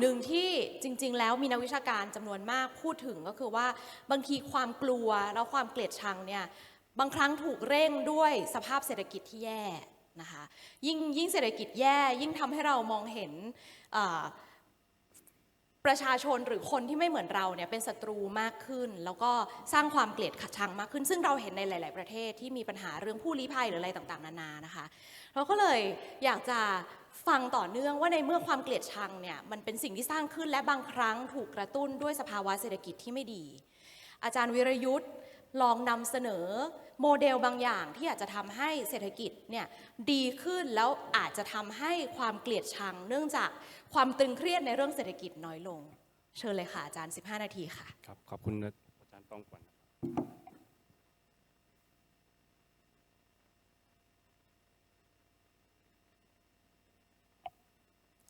หนึ่งที่จริง ๆ แล้วมีนักวิชาการจำนวนมากพูดถึงก็คือว่าบางทีความกลัวแล้วความเกลียดชังเนี่ยบางครั้งถูกเร่งด้วยสภาพเศรษฐกิจที่แย่นะคะยิ่งยิ่งเศรษฐกิจแย่ยิ่งทำให้เรามองเห็นประชาชนหรือคนที่ไม่เหมือนเราเนี่ยเป็นศัตรูมากขึ้น แล้วก็สร้างความเกลียดชังมากขึ้น ซึ่งเราเห็นในหลาย ๆ ประเทศที่มีปัญหาเรื่องผู้ลี้ภัยหรืออะไรต่าง ๆ นานานะคะ เราก็เลยอยากจะ ฟังต่อเนื่องว่าในเมื่อความเกลียดชังเนี่ยมันเป็นสิ่งที่สร้างขึ้นและบางครั้งถูกกระตุ้นด้วยสภาวะเศรษฐกิจที่ไม่ดี อาจารย์วิรยุทธ์ลองนำเสนอโมเดลบางอย่างที่อาจจะทำให้เศรษฐกิจเนี่ยดีขึ้นแล้วอาจจะทำให้ความเกลียดชัง เนื่องจากความตึงเครียดในเรื่องเศรษฐกิจน้อยลง เชิญเลยค่ะอาจารย์ 15 นาทีค่ะ ครับ ขอบคุณอาจารย์ต้องก่อนนะ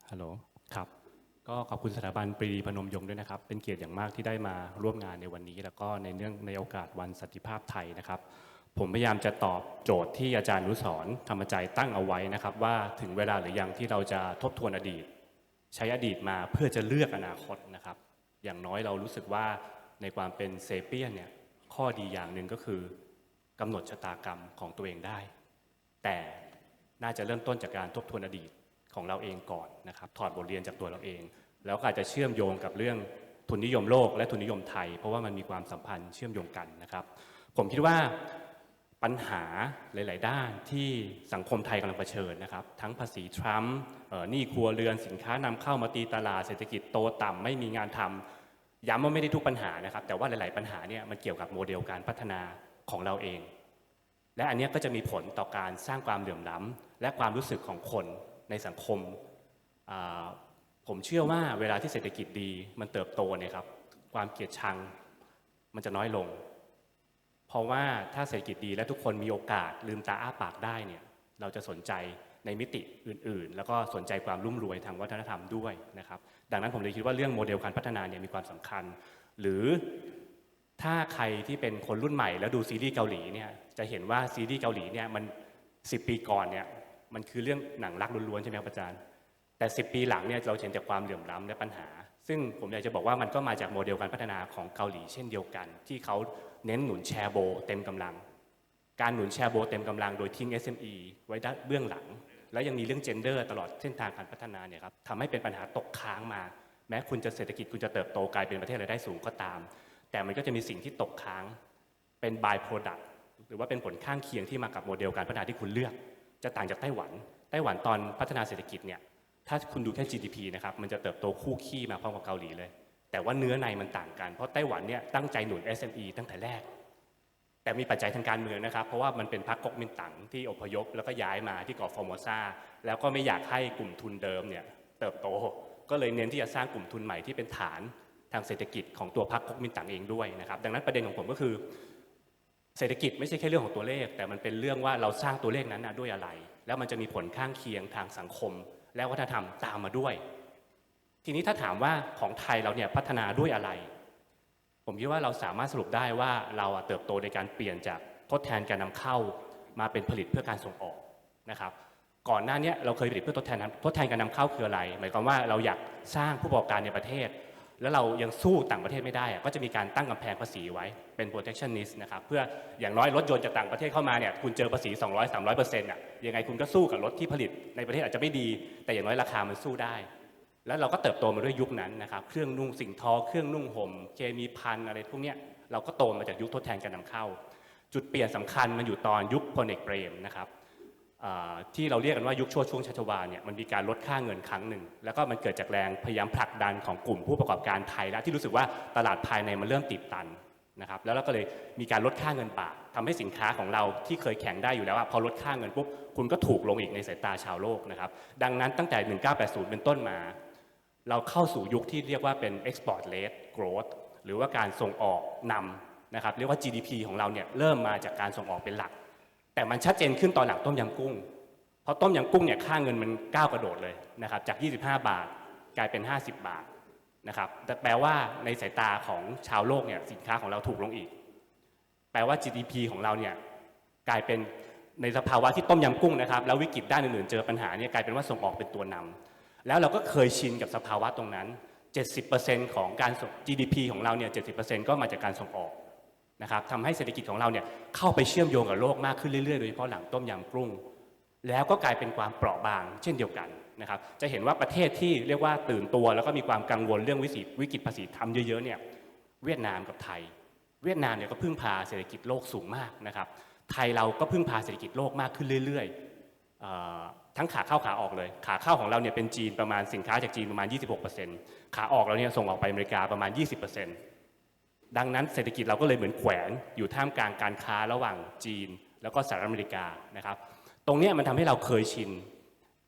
ครับ ฮัลโหลครับ ก็ขอบคุณสถาบันปรีดีพนมยงค์ด้วยนะครับ เป็นเกียรติอย่างมากที่ได้มาร่วมงานในวันนี้ แล้วก็ในเนื่องในโอกาสวันสันติภาพไทยนะครับ ผมพยายามจะตอบโจทย์ที่อาจารย์นุสรณ์ธรรมใจตั้งเอาไว้นะครับ ว่าถึงเวลาหรือยังที่เราจะทบทวนอดีต ใช้อดีตมาเพื่อจะเลือกอนาคตนะครับ อย่างน้อยเรารู้สึกว่าในความเป็นเซเปียนเนี่ยข้อดีอย่างหนึ่งก็คือกำหนดชะตากรรมของตัวเองได้ แต่น่าจะเริ่มต้นจากการทบทวนอดีต ของเราเองก่อนนะครับถอดบทเรียนจากตัวเราเอง แล้วก็อาจจะเชื่อมโยงกับเรื่องทุนนิยมโลกและทุนนิยมไทย เพราะว่ามันมีความสัมพันธ์เชื่อมโยงกันนะครับ ผมคิดว่าปัญหาหลาย ๆ ด้านที่สังคมไทยกำลังเผชิญนะครับ ทั้งภาษีทรัมป์หนี้ครัวเรือนสินค้านำเข้ามาตีตลาดเศรษฐกิจโตต่ำไม่มีงานทำย้ำว่าไม่ได้ทุกปัญหานะครับ แต่ว่าหลาย ๆ ปัญหาเนี่ยมันเกี่ยวกับโมเดลการพัฒนาของเราเอง และอันนี้ก็จะมีผลต่อการสร้างความเหลื่อมล้ำและความรู้สึกของคน ในสังคม ผมเชื่อว่าเวลาที่เศรษฐกิจดีมันเติบโตเนี่ยครับ ความเกลียดชังมันจะน้อยลง เพราะว่าถ้าเศรษฐกิจดีและทุกคนมีโอกาสลืมตาอ้าปากได้เนี่ยเราจะสนใจในมิติอื่น ๆ แล้วก็สนใจความรุ่มรวยทางวัฒนธรรมด้วยนะครับ ดังนั้นผมเลยคิดว่าเรื่องโมเดลการพัฒนาเนี่ยมีความสำคัญ หรือถ้าใครที่เป็นคนรุ่นใหม่แล้วดูซีรีส์เกาหลีเนี่ยจะเห็นว่าซีรีส์เกาหลีเนี่ยมัน 10 ปีก่อนเนี่ย มันคือเรื่องหนังรักล้วนๆใช่ไหมครับอาจารย์ แต่ 10 ปีหลังเนี่ยเราเห็นจากความเหลื่อมล้ำและปัญหา ซึ่งผมอยากจะบอกว่ามันก็มาจากโมเดลการพัฒนาของเกาหลีเช่นเดียวกัน ที่เขาเน้นหนุนแชร์โบ เต็มกำลัง การหนุนแชร์โบ เต็มกำลังโดยทิ้ง SME ไว้ด้านเบื้องหลัง และยังมีเรื่องเจนเดอร์ตลอดเส้นทางการพัฒนาเนี่ยครับทำให้เป็นปัญหาตกค้างมา แม้คุณจะเศรษฐกิจคุณจะเติบโตกลายเป็นประเทศรายได้สูงก็ตาม แต่มันก็จะมีสิ่งที่ตกค้างเป็น by product หรือว่าเป็นผลข้างเคียงที่มากับโมเดลการพัฒนาที่คุณเลือก จะต่างจากไต้หวัน ไต้หวันตอนพัฒนาเศรษฐกิจเนี่ย ถ้าคุณดูแค่ GDP นะครับ มันจะเติบโตคู่ขี้มาพร้อมกับเกาหลีเลย แต่ว่าเนื้อในมันต่างกัน เพราะไต้หวันเนี่ยตั้งใจหนุน SME ตั้งแต่แรก แต่มีปัจจัยทางการเมืองนะครับ เพราะว่ามันเป็นพรรคก๊กมินตั๋งที่อพยพ แล้วก็ย้ายมาที่เกาะฟอร์โมซา แล้วก็ไม่อยากให้กลุ่มทุนเดิมเนี่ยเติบโต ก็เลยเน้นที่จะสร้างกลุ่มทุนใหม่ที่เป็นฐานทางเศรษฐกิจของตัวพรรคก๊กมินตั๋งเองด้วยนะครับ ดังนั้นประเด็นของผมก็คือ เศรษฐกิจไม่ใช่แค่เรื่องของตัวเลข แต่มันเป็นเรื่องว่าเราสร้างตัวเลขนั้นนะด้วยอะไร แล้วมันจะมีผลข้างเคียงทางสังคม และวัฒนธรรมตามมาด้วย ทีนี้ถ้าถามว่าของไทยเราเนี่ยพัฒนาด้วยอะไร ผมคิดว่าเราสามารถสรุปได้ว่าเราเติบโตในการเปลี่ยนจากทดแทนการนำเข้ามาเป็นผลิตเพื่อการส่งออกนะครับก่อนหน้านี้เราเคยผลิตเพื่อทดแทนทดแทนการนำเข้าคืออะไร หมายความว่าเราอยากสร้างผู้ประกอบการในประเทศ แล้วเรายังสู้ต่างประเทศไม่ได้ก็จะมีการตั้งกำแพงภาษีไว้เป็น protectionist นะครับเพื่ออย่างน้อยรถยนต์จากต่างประเทศเข้ามาเนี่ยคุณเจอภาษี 200 300เปอร์เซ็นต์อะยังไงคุณก็สู้กับรถที่ผลิตในประเทศอาจจะไม่ดี แต่อย่างน้อยราคามันสู้ได้ แล้วเราก็เติบโตมาด้วยยุคนั้นนะครับเครื่องนุ่งสิ่งทอ เครื่องนุ่งห่มเคมีพันอะไรพวกเนี้ยเราก็โตมาจากยุคทดแทนการนำเข้า จุดเปลี่ยนสำคัญมันอยู่ตอนยุคพลเอกเปรมนะครับ ที่เราเรียกกันว่ายุคชั่วช่วงชัชวาลเนี่ยมันมีการลดค่าเงินครั้งหนึ่ง แล้วก็มันเกิดจากแรงพยายามผลักดันของกลุ่มผู้ประกอบการไทยแล้วที่รู้สึกว่าตลาดภายในมันเริ่มตีบตันนะครับแล้วเราก็เลยมีการลดค่าเงินบาททำให้สินค้าของเราที่เคยแข่งได้อยู่แล้วพอลดค่าเงินปุ๊บคุณก็ถูกลงอีกในสายตาชาวโลกนะครับดังนั้นตั้งแต่ 1980 เป็นต้นมา เราเข้าสู่ยุคที่เรียกว่าเป็น export led growth หรือว่าการส่งออกนำนะครับเรียกว่า GDP ของเราเนี่ยเริ่มมาจากการส่งออกเป็นหลัก แต่มันชัดเจนขึ้นตอนหลังต้มยำกุ้ง เพราะต้มยำกุ้งเนี่ยค่าเงินมันก้าวกระโดดเลยนะครับจาก 25 บาทกลายเป็น 50 บาทนะครับแต่แปลว่าในสายตาของชาวโลกเนี่ยสินค้าของเราถูกลงอีก แปลว่า GDP ของเราเนี่ยกลายเป็นในสภาวะที่ต้มยำกุ้งนะครับแล้ววิกฤตด้านอื่นๆเจอปัญหาเนี่ยกลายเป็นว่าส่งออกเป็นตัวนำแล้วเราก็เคยชินกับสภาวะตรงนั้น 70%ของการ GDP ของเราเนี่ย 70%ก็มาจากการส่งออก นะครับทำให้เศรษฐกิจของเราเนี่ยเข้าไปเชื่อมโยงกับโลกมากขึ้นเรื่อยๆ โดยเฉพาะหลังต้มยำกุ้ง แล้วก็กลายเป็นความเปราะบาง เช่นเดียวกันนะครับ จะเห็นว่าประเทศที่เรียกว่าตื่นตัว แล้วก็มีความกังวลเรื่องวิสิวิกฤตภาษีทำเยอะๆเนี่ยเวียดนามกับไทย เวียดนามเนี่ยก็พึ่งพาเศรษฐกิจโลกสูงมากนะครับ ไทยเราก็พึ่งพาเศรษฐกิจโลกมากขึ้นเรื่อยๆทั้งขาเข้าขาออกเลย ขาเข้าของเราเนี่ยเป็นจีนประมาณสินค้าจากจีนประมาณ 26%ขาออกเราเนี่ยส่งออกไปอเมริกาประมาณ 20% ดังนั้นเศรษฐกิจเราก็เลยเหมือนแขวนอยู่ท่ามกลางการค้าระหว่างจีน แล้วก็สหรัฐอเมริกานะครับ ตรงนี้มันทำให้เราเคยชิน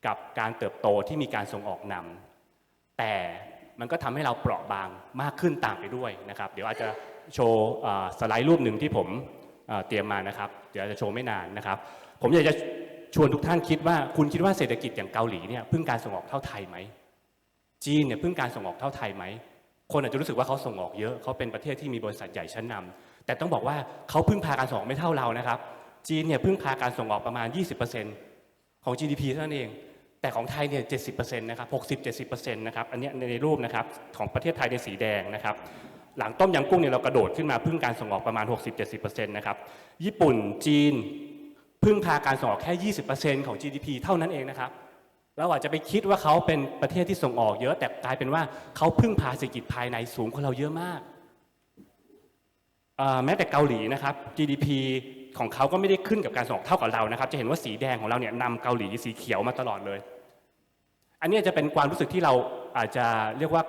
กับการเติบโตที่มีการส่งออกนำแต่มันก็ทำให้เราเปราะบางมากขึ้นตามไปด้วยนะครับ เดี๋ยวอาจจะโชว์สไลด์รูปหนึ่งที่ผมเอ่อเตรียมมานะครับ เดี๋ยวอาจจะโชว์ไม่นานนะครับ ผมอยากจะชวนทุกท่านคิดว่าคุณคิดว่าเศรษฐกิจอย่างเกาหลีเนี่ยพึ่งการส่งออกเท่าไทยไหมจีนเนี่ยพึ่งการส่งออกเท่าไทยไหม คนอาจจะรู้สึกว่าเขาส่งออกเยอะเขาเป็นประเทศที่มีบริษัทใหญ่ชั้นนำแต่ต้องบอกว่าเขาพึ่งพาการส่งออกไม่เท่าเรานะครับ จีนเนี่ยพึ่งพาการส่งออกประมาณ 20%ของ GDP เท่านั้นเอง แต่ของไทยเนี่ย70%นะครับ60-70%นะครับอันเนี้ยในรูปนะครับของประเทศไทยในสีแดงนะครับหลังต้มยำกุ้งเนี่ยเรากระโดดขึ้นมาพึ่งการส่งออกประมาณ 60-70%นะครับญี่ปุ่นจีนพึ่งพาการส่งออกแค่ 20%ของ GDP เท่านั้นเองนะครับ เราอาจจะไปคิดว่าเขาเป็นประเทศที่ส่งออกเยอะ แต่กลายเป็นว่าเขาพึ่งพาเศรษฐกิจภายในสูงกว่าเราเยอะมาก แม้แต่เกาหลีนะครับ GDP ของเขาก็ไม่ได้ขึ้นกับการส่งออกเท่ากับเรานะครับ จะเห็นว่าสีแดงของเราเนี่ยนำเกาหลีสีเขียวมาตลอดเลย อันนี้จะเป็นความรู้สึกที่เราอาจจะเรียกว่า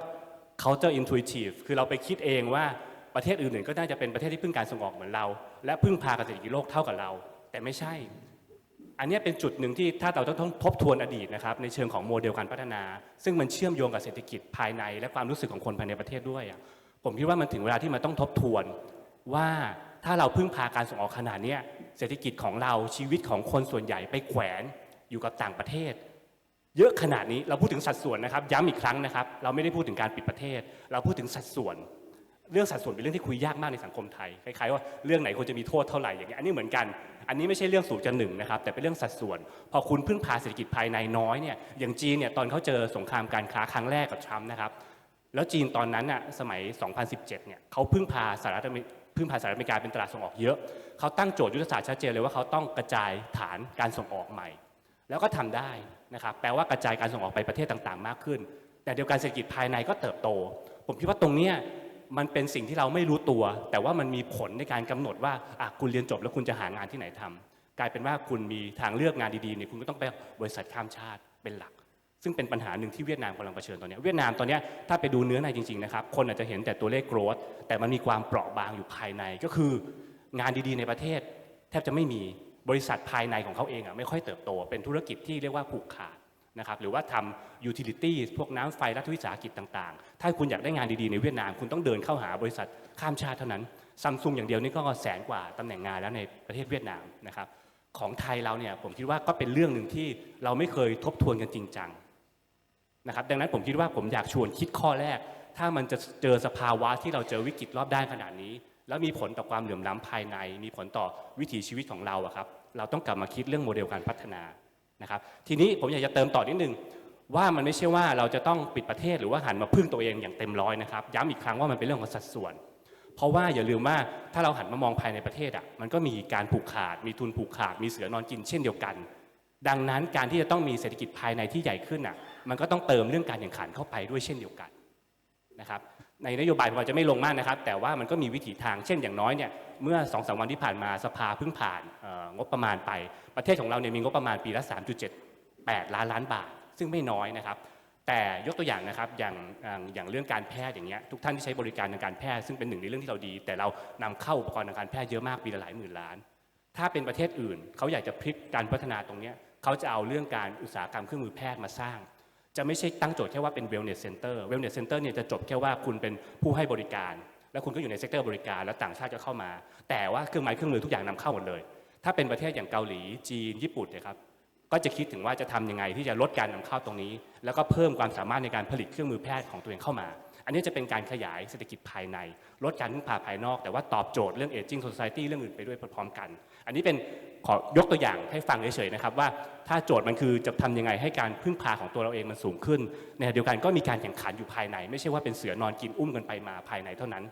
culture intuitive คือเราไปคิดเองว่าประเทศอื่นๆก็น่าจะเป็นประเทศที่พึ่งการส่งออกเหมือนเรา และพึ่งพาเศรษฐกิจโลกเท่ากับเรา แต่ไม่ใช่ อันนี้เป็นจุดหนึ่งที่ถ้าเราต้องทบทวนอดีตนะครับในเชิงของโมเดลการพัฒนา ซึ่งมันเชื่อมโยงกับเศรษฐกิจภายใน และความรู้สึกของคนภายในประเทศด้วยผมคิดว่ามันถึงเวลาที่มันต้องทบทวน ว่าถ้าเราพึ่งพาการส่งออกขนาดนี้เศรษฐกิจของเราชีวิตของคนส่วนใหญ่ไปแขวนอยู่กับต่างประเทศ เยอะขนาดนี้เราพูดถึงสัดส่วนนะครับ ย้ำอีกครั้งนะครับ เราไม่ได้พูดถึงการปิดประเทศ เราพูดถึงสัดส่วนเรื่องสัดส่วนเป็นเรื่องที่คุยยากมากในสังคมไทย คล้ายๆว่าเรื่องไหนควรจะมีโทษเท่าไหร่อย่างเงี้ยอันนี้เหมือนกัน อันนี้ไม่ใช่เรื่องสูงจะหนึ่งนะครับแต่เป็นเรื่องสัดส่วน พอคุณพึ่งพาเศรษฐกิจภายในน้อยเนี่ยอย่างจีนเนี่ยตอนเขาเจอสงครามการค้าครั้งแรกกับทรัมป์นะครับแล้วจีนตอนนั้นน่ะสมัย 2017 เนี่ยเขาพึ่งพาสหรัฐพึ่งพาสหรัฐอเมริกาเป็นตลาดส่งออกเยอะเขาตั้งโจทย์ยุทธศาสตร์ชัดเจนเลยว่าเขาต้องกระจายฐานการส่งออกใหม่ แล้วก็ทำได้นะครับแปลว่ากระจายการส่งออกไปประเทศต่างๆ มากขึ้น แต่เดียวกันเศรษฐกิจภายในก็เติบโต ผมคิดว่าตรงเนี้ย มันเป็นสิ่งที่เราไม่รู้ตัว แต่ว่ามันมีผลในการกำหนดว่าอะคุณเรียนจบแล้วคุณจะหางานที่ไหนทำกลายเป็นว่าคุณมีทางเลือกงานดีๆเนี่ยคุณก็ต้องไปบริษัทข้ามชาติเป็นหลัก ซึ่งเป็นปัญหาหนึ่งที่เวียดนามกำลังเผชิญตอนนี้เวียดนามตอนนี้ถ้าไปดูเนื้อในจริงๆนะครับคนอาจจะเห็นแต่ตัวเลข growth แต่มันมีความเปราะบางอยู่ภายในก็คืองานดีๆในประเทศ แทบจะไม่มีบริษัทภายในของเขาเองอะไม่ค่อยเติบโต เป็นธุรกิจที่เรียกว่าผูกขาด นะครับหรือว่าทำ utility พวกน้ำไฟรัฐวิสาหกิจต่างๆ ถ้าคุณอยากได้งานดีๆในเวียดนาม คุณต้องเดินเข้าหาบริษัทข้ามชาติเท่านั้นซัมซุงอย่างเดียวนี่ก็แสนกว่าตำแหน่งงานแล้วในประเทศเวียดนามนะครับของไทยเราเนี่ยผมคิดว่าก็เป็นเรื่องหนึ่งที่เราไม่เคยทบทวนกันจริงจังนะครับดังนั้นผมคิดว่าผมอยากชวนคิดข้อแรก ถ้ามันจะเจอสภาวะที่เราเจอวิกฤตรอบด้านขนาดนี้ แล้วมีผลต่อความเหลื่อมล้ำภายใน มีผลต่อวิถีชีวิตของเราอะครับเราต้องกลับมาคิดเรื่องโมเดลการพัฒนา นะครับทีนี้ผมอยากจะเติมต่อนิดนึงว่ามันไม่ใช่ว่าเราจะต้องปิดประเทศหรือว่าหันมาพึ่งตัวเองอย่างเต็มร้อยนะครับย้ำอีกครั้งว่ามันเป็นเรื่องของสัดส่วน เพราะว่าอย่าลืมว่าถ้าเราหันมามองภายในประเทศอะมันก็มีการผูกขาด มีทุนผูกขาด มีเสือนอนกินเช่นเดียวกัน ดังนั้นการที่จะต้องมีเศรษฐกิจภายในที่ใหญ่ขึ้นอะมันก็ต้องเติมเรื่องการแข่งขันเข้าไปด้วยเช่นเดียวกัน นะครับในนโยบายผมอาจจะไม่ลงมากนะครับ แต่ว่ามันก็มีวิถีทางเช่นอย่างน้อยเนี่ยเมื่อ2อสวันที่ผ่านมาสภาเพิ่งผ่านงบประมาณไป ประเทศของเราเนี่ยมีงบประมาณปีละ 3.78 ล้านล้านบาท ซึ่งไม่น้อยนะครับ แต่ยกตัวอย่างนะครับอย่างอย่างอย่างเรื่องการแพทย์อย่างเงี้ยทุกท่านที่ใช้บริการทางการแพทย์ ซึ่งเป็นหนึ่งในเรื่องที่เราดี แต่เรานำเข้าอุปกรณ์ทางการแพทย์เยอะมากปีละหลายหมื่นล้าน ถ้าเป็นประเทศอื่นเขาอยากจะพลิกการพัฒนาตรงเนี้ยเขาจะเอาเรื่องการอุตสาหกรรมเครื่องมือแพทย์มาสร้าง จะไม่ใช่ตั้งโจทย์แค่ว่าเป็น wellness center wellness center เนี่ยจะจบแค่ว่าคุณเป็นผู้ให้บริการ แล้วคุณก็อยู่ในเซกเตอร์บริการ แล้วต่างชาติก็เข้ามา แต่ว่าเครื่องไม้เครื่องมือทุกอย่างนำเข้าหมดเลย ถ้าเป็นประเทศอย่างเกาหลีจีน ญี่ปุ่นเนี่ยครับก็จะคิดถึงว่าจะทำยังไงที่จะลดการนำเข้าตรงนี้ แล้วก็เพิ่มความสามารถในการผลิตเครื่องมือแพทย์ของตัวเองเข้ามา อันนี้จะเป็นการขยายเศรษฐกิจภายใน ลดการพึ่งพาภายนอก แต่ว่าตอบโจทย์เรื่อง aging society เรื่องอื่นไปด้วยพร้อมกัน อันนี้เป็น ขอยกตัวอย่างให้ฟังเฉยๆนะครับว่าถ้าโจทย์มันคือจะทำยังไงให้การพึ่งพาของตัวเราเองมันสูงขึ้นในขณะเดียวกันก็มีการแข่งขันอยู่ภายใน ไม่ใช่ว่าเป็นเสือนอนกินอุ้มกันไปมาภายในเท่านั้น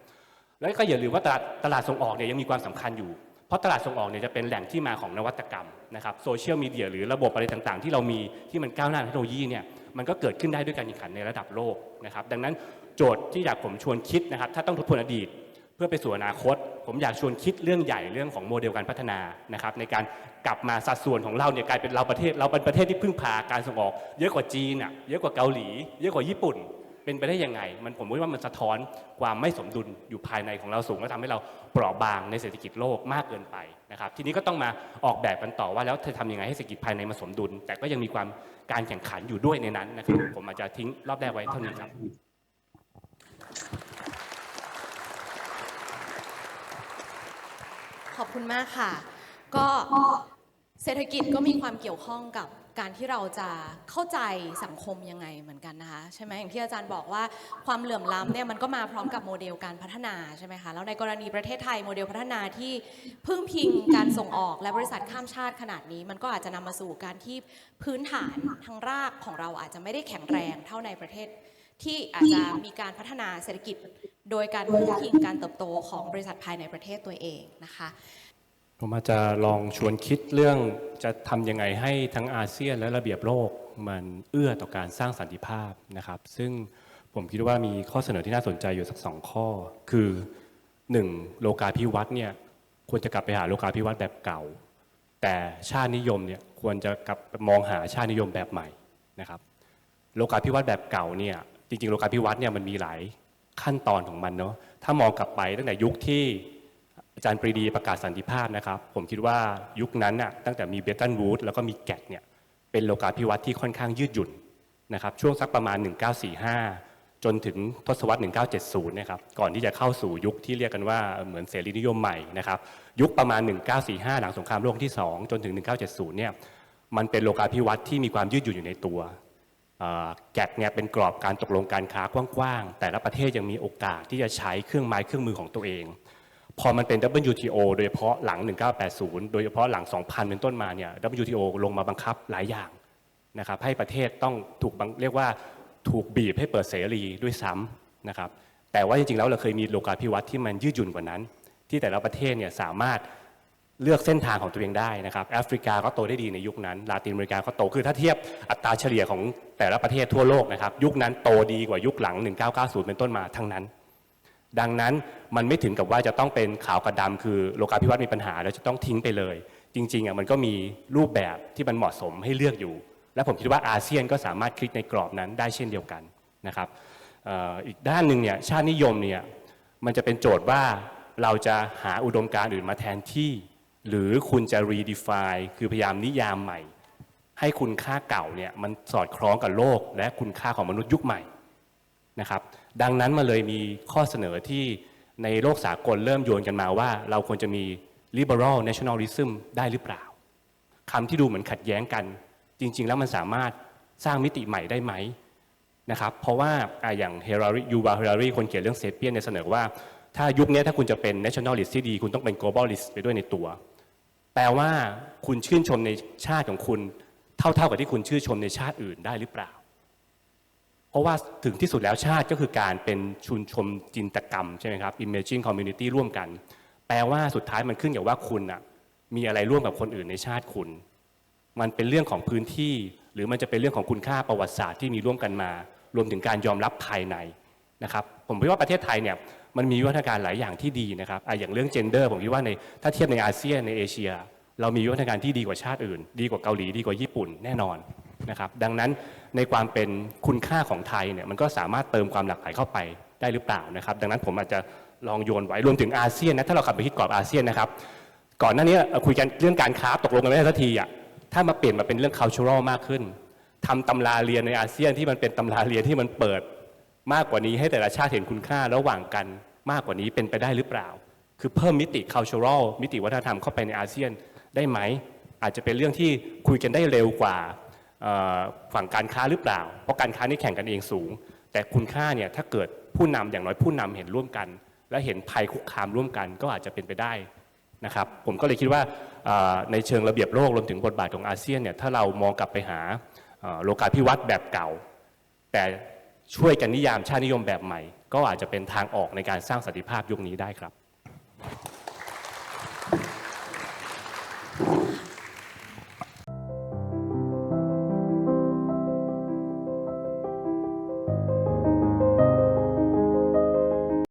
แล้วก็อย่าลืมว่าตลาดตลาดส่งออกเนี่ยยังมีความสำคัญอยู่ เพราะตลาดส่งออกเนี่ยจะเป็นแหล่งที่มาของนวัตกรรมนะครับโซเชียลมีเดียหรือระบบอะไรต่างๆ ที่เรามีที่มันก้าวหน้าเทคโนโลยีเนี่ยมันก็เกิดขึ้นได้ด้วยการแข่งขันในระดับโลกนะครับดังนั้นโจทย์ที่อยากผมชวนคิดนะครับถ้าต้องทบทวนอดีต เพื่อไปสู่อนาคต ผมอยากชวนคิดเรื่องใหญ่เรื่องของโมเดลการพัฒนานะครับในการกลับมาสัดส่วนของเราเนี่ยกลายเป็นเราประเทศเราเป็นประเทศที่พึ่งพาการส่งออก เยอะกว่าจีนอะเยอะกว่าเกาหลี เยอะกว่าญี่ปุ่น เป็นไปได้ยังไง มันผมว่ามันสะท้อนความไม่สมดุลอยู่ภายในของเราสูงและทำให้เราเปราะบางในเศรษฐกิจโลกมากเกินไปนะครับทีนี้ก็ต้องมาออกแบบกันต่อว่าแล้วจะทำยังไงให้เศรษฐกิจภายในมันสมดุล แต่ก็ยังมีความการแข่งขันอยู่ด้วยในนั้นนะครับผมอาจจะทิ้งรอบแรกไว้เท่านี้ครับ อบคุณมากค่ะ ก็เศรษฐกิจก็มีความเกี่ยวข้องกับการที่เราจะเข้าใจสังคมยังไงเหมือนกันนะคะใช่ไหมอย่างที่อาจารย์บอกว่าความเหลื่อมล้ำเนี่ยมันก็มาพร้อมกับโมเดลการพัฒนาใช่ไหมคะแล้วในกรณีประเทศไทยโมเดลพัฒนาที่พึ่งพิงการส่งออกและบริษัทข้ามชาติขนาดนี้ มันก็อาจจะนำมาสู่การที่พื้นฐานทางรากของเราอาจจะไม่ได้แข็งแรงเท่าในประเทศ ที่อาจจะมีการพัฒนาเศรษฐกิจ โดยการพึ่งพิงการเติบโตของบริษัทภายในประเทศตัวเองนะคะ ผมอาจจะลองชวนคิดเรื่องจะทำยังไงให้ทั้งอาเซียนและระเบียบโลกมันเอื้อต่อการสร้างสันติภาพนะครับ ซึ่งผมคิดว่ามีข้อเสนอที่น่าสนใจอยู่สักสองข้อ คือหนึ่งโลกาภิวัตน์เนี่ยควรจะกลับไปหาโลกาภิวัตน์แบบเก่า แต่ชาตินิยมเนี่ยควรจะกลับมองหาชาตินิยมแบบใหม่นะครับ โลกาภิวัตน์แบบเก่าเนี่ยจริงๆโลกาภิวัตน์เนี่ยมันมีหลาย ขั้นตอนของมันเนาะถ้ามองกลับไปตั้งแต่ยุคที่อาจารย์ปรีดีประกาศสันติภาพนะครับ ผมคิดว่ายุคนั้นน่ะตั้งแต่มีเบตันวูดแล้วก็มีแกตเนี่ยเป็นโลกาภิวัตน์ที่ค่อนข้างยืดหยุ่นนะครับช่วงสักประมาณ 1945 จนถึงทศวรรษ 1970 นะครับก่อนที่จะเข้าสู่ยุคที่เรียกกันว่าเหมือนเสรีนิยมใหม่นะครับยุคประมาณ 1945 หลังสงครามโลกที่ 2 จนถึง 1970 เนี่ยมันเป็นโลกาภิวัตน์ที่มีความยืดหยุ่นอยู่ในตัว แกดเนี่ยเป็นกรอบการตกลงการค้ากว้างๆ แต่ละประเทศยังมีโอกาสที่จะใช้เครื่องไม้เครื่องมือของตัวเอง พอมันเป็น WTO โดยเฉพาะหลัง 1980 โดยเฉพาะหลัง 2000 เป็นต้นมาเนี่ย WTO ลงมาบังคับหลายอย่างนะครับให้ประเทศต้องถูกเรียกว่าถูกบีบให้เปิดเสรีด้วยซ้ำนะครับแต่ว่าจริงๆแล้วเราเคยมีโลกาภิวัตน์ที่มันยืดหยุ่นกว่านั้น ที่แต่ละประเทศเนี่ยสามารถ เลือกเส้นทางของตัวเองได้นะครับแอฟริกาก็โตได้ดีในยุคนั้นลาตินอเมริกาก็โตคือถ้าเทียบอัตราเฉลี่ยของแต่ละประเทศทั่วโลกนะครับยุคนั้นโตดีกว่ายุคหลัง 1990 เป็นต้นมาทั้งนั้น ดังนั้นมันไม่ถึงกับว่าจะต้องเป็นขาวกับดำคือโลกาภิวัตน์มีปัญหาแล้วจะต้องทิ้งไปเลย จริงๆอะมันก็มีรูปแบบที่มันเหมาะสมให้เลือกอยู่ และผมคิดว่าอาเซียนก็สามารถคลิกในกรอบนั้นได้เช่นเดียวกันนะครับอีกด้านหนึ่งเนี่ยชาตินิยมเนี่ยมันจะเป็นโจทย์ว่าเราจะหาอุดมการณ์อื่นมาแทนที่ หรือคุณจะ redefine คือพยายามนิยามใหม่ ให้คุณค่าเก่าเนี่ยมันสอดคล้องกับโลก และคุณค่าของมนุษย์ยุคใหม่นะครับดังนั้นมาเลยมีข้อเสนอที่ในโลกสากลเริ่มโยนกันมาว่า เราควรจะมี liberal nationalism ได้หรือเปล่าคำที่ดูเหมือนขัดแย้งกัน จริง ๆ แล้วมันสามารถสร้างมิติใหม่ได้ไหมนะครับเพราะว่าออย่างเฮราริยูบาเฮรารีคนเขียนเรื่องเซเปียนเนี่ยเสนอว่า ถ้ายุคนี้ถ้าคุณจะเป็น nationalist ที่ดี คุณต้องเป็น globalist ไปด้วยในตัว แปลว่าคุณชื่นชมในชาติของคุณ เท่าๆกับที่คุณชื่นชมในชาติอื่นได้หรือเปล่า เพราะว่าถึงที่สุดแล้วชาติก็คือการเป็นชุมชนจินตกรรมใช่ไหมครับ imagine community ร่วมกัน แปลว่าสุดท้ายมันขึ้นกับว่าคุณอะมีอะไรร่วมกับคนอื่นในชาติคุณ มันเป็นเรื่องของพื้นที่ หรือมันจะเป็นเรื่องของคุณค่าประวัติศาสตร์ที่มีร่วมกันมา รวมถึงการยอมรับภายในนะครับ ผมคิดว่าประเทศไทยเนี่ย มันมีวิวัฒนาการหลายอย่างที่ดีนะครับอะอย่างเรื่อง gender ผมคิดว่าในถ้าเทียบในอาเซียนในเอเชีย เรามีวิวัฒนาการที่ดีกว่าชาติอื่น ดีกว่าเกาหลีดีกว่าญี่ปุ่นแน่นอนนะครับดังนั้นในความเป็นคุณค่าของไทยเนี่ยมันก็สามารถเติมความหลากหลายเข้าไปได้หรือเปล่านะครับ ดังนั้นผมอาจจะลองโยนไว้รวมถึงอาเซียนนะถ้าเรากลับไปคิดกรอบอาเซียนนะครับ ก่อนหน้านี้คุยกันเรื่องการค้าตกลงกันไม่ได้สักทีอะถ้ามาเปลี่ยนมาเป็นเรื่อง cultural มากขึ้นทำตำราเรียนในอาเซียนที่มันเป็นตำราเรียนที่มันเปิด มากกว่านี้ให้แต่ละชาติเห็นคุณค่าระหว่างกันมากกว่านี้เป็นไปได้หรือเปล่า คือเพิ่มมิติ cultural มิติวัฒนธรรมเข้าไปในอาเซียนได้ไหม อาจจะเป็นเรื่องที่คุยกันได้เร็วกว่าฝั่งการค้าหรือเปล่า เพราะการค้านี่แข่งกันเองสูง แต่คุณค่าเนี่ยถ้าเกิดผู้นำอย่างน้อยผู้นำเห็นร่วมกัน และเห็นภัยคุกคามร่วมกันก็อาจจะเป็นไปได้นะครับ ผมก็เลยคิดว่าในเชิงระเบียบโลกรวมถึงบทบาทของอาเซียนเนี่ยถ้าเรามองกลับไปหาอ่าโลกาภิวัตน์แบบเก่า แต่ ช่วยกันนิยามชาตินิยมแบบใหม่ ก็อาจจะเป็นทางออกในการสร้างสันติภาพยุคนี้ได้ครับ